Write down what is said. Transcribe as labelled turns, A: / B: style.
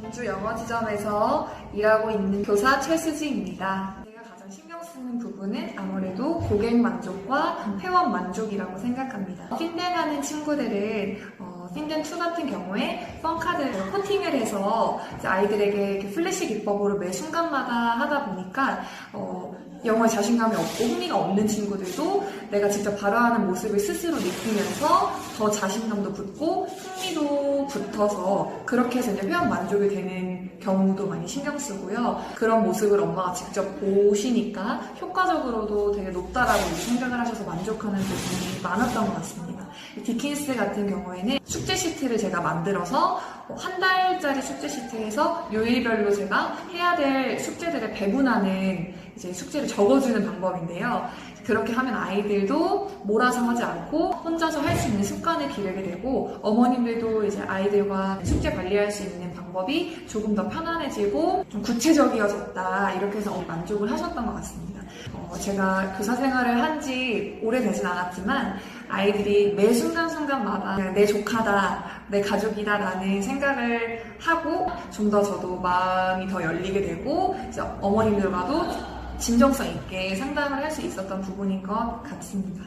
A: 전주 영어 지점에서 일하고 있는 교사 최수지입니다. 제가 가장 신경 쓰는 부분은 아무래도 고객 만족과 회원 만족이라고 생각합니다. 핀덴 하는 친구들은 어, 핀덴 2 같은 경우에 펀카드를 코팅을 해서 아이들에게 플래시 기법으로 매 순간마다 하다 보니까 어, 영어에 자신감이 없고 흥미가 없는 친구들도 내가 직접 발화하는 모습을 스스로 느끼면서 더 자신감도 붙고 붙어서 그렇게 해서 이제 회원 만족이 되는 경우도 많이 신경 쓰고요. 그런 모습을 엄마가 직접 보시니까 효과적으로도 되게 높다라고 생각을 하셔서 만족하는 부분이 많았던 것 같습니다. 디킨스 같은 경우에는 숙제 시트를 제가 만들어서 어, 한 달짜리 숙제 시트에서 요일별로 제가 해야 될 숙제들을 배분하는 이제 숙제를 적어주는 방법인데요. 그렇게 하면 아이들도 몰아서 하지 않고 혼자서 할 수 있는 습관을 기르게 되고 어머님들도 이제 아이들과 숙제 관리할 수 있는 방법이 조금 더 편안해지고 좀 구체적이어졌다 이렇게 해서 만족을 하셨던 것 같습니다. 어, 제가 교사 생활을 한 지 오래되진 않았지만 아이들이 매 순간순간마다 내 조카다, 내 가족이다 라는 생각을 하고 좀 더 저도 마음이 더 열리게 되고 어머님들과도 진정성 있게 상담을 할 수 있었던 부분인 것 같습니다.